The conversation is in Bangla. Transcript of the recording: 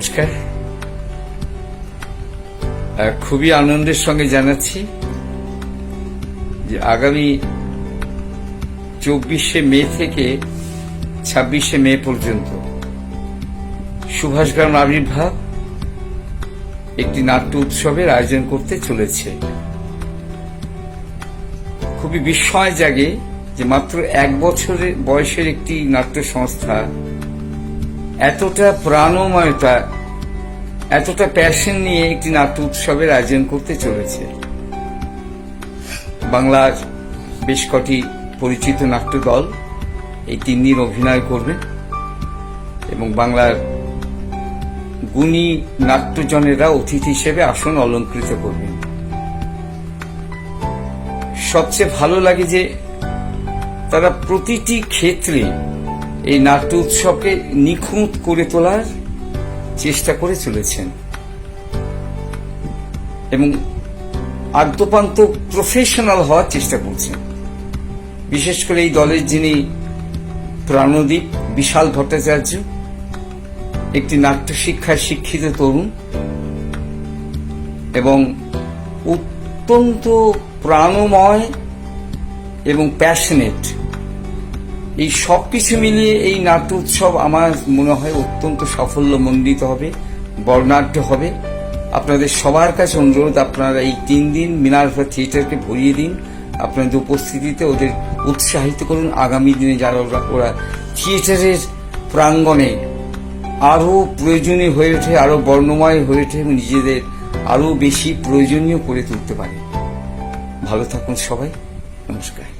নমস্কার। খুবই আনন্দের সঙ্গে জানাচ্ছি যে আগামী চব্বিশে মে থেকে ছাব্বিশে মে পর্যন্ত সুভাষগ্রাম আবির্ভাব একটি নাট্য উৎসবের আয়োজন করতে চলেছে। খুবই বিস্ময় জাগে যে মাত্র এক বছরের বয়সের একটি নাট্য সংস্থা এতটা প্রাণময়তা, এতটা প্যাশন নিয়ে একটি নাট্য উৎসবের আয়োজন করতে চলেছে। বাংলার বেশ কটি পরিচিত নাট্য দল এই তিন দিন অভিনয় করবে এবং বাংলার গুণী নাট্যজনেরা অতিথি হিসেবে আসন অলঙ্কৃত করবেন সবচেয়ে ভালো লাগে যে তারা প্রতিটি ক্ষেত্রে এই নাট্য উৎসবকে নিখুঁত করে তোলার চেষ্টা করে চলেছেন। এবং আদ্যপান্ত প্রফেশনাল হওয়ার চেষ্টা করছেন। বিশেষ করে এই দলের যিনি প্রাণদীপ, বিশাল ভট্টাচার্য, একটি নাট্য শিক্ষায় শিক্ষিত তরুণ এবং অত্যন্ত প্রাণময় এবং প্যাশনেট এই সব কিছু মিলিয়ে এই নাট্য উৎসব আমার মনে হয় অত্যন্ত সাফল্যমণ্ডিত হবে, বর্ণাঢ্য হবে। আপনাদের সবার কাছে অনুরোধ, আপনারা এই তিন দিন মিনারভা থিয়েটারকে ভরিয়ে দিন। আপনাদের উপস্থিতিতে ওদের উৎসাহিত করুন। আগামী দিনে যারা ওরা ওরা থিয়েটারের প্রাঙ্গণে আরও প্রয়োজনীয় হয়ে ওঠে, আরও বর্ণময় হয়ে ওঠে, এবং নিজেদের আরও বেশি প্রয়োজনীয় করে তুলতে পারে। ভালো থাকুন সবাই। নমস্কার।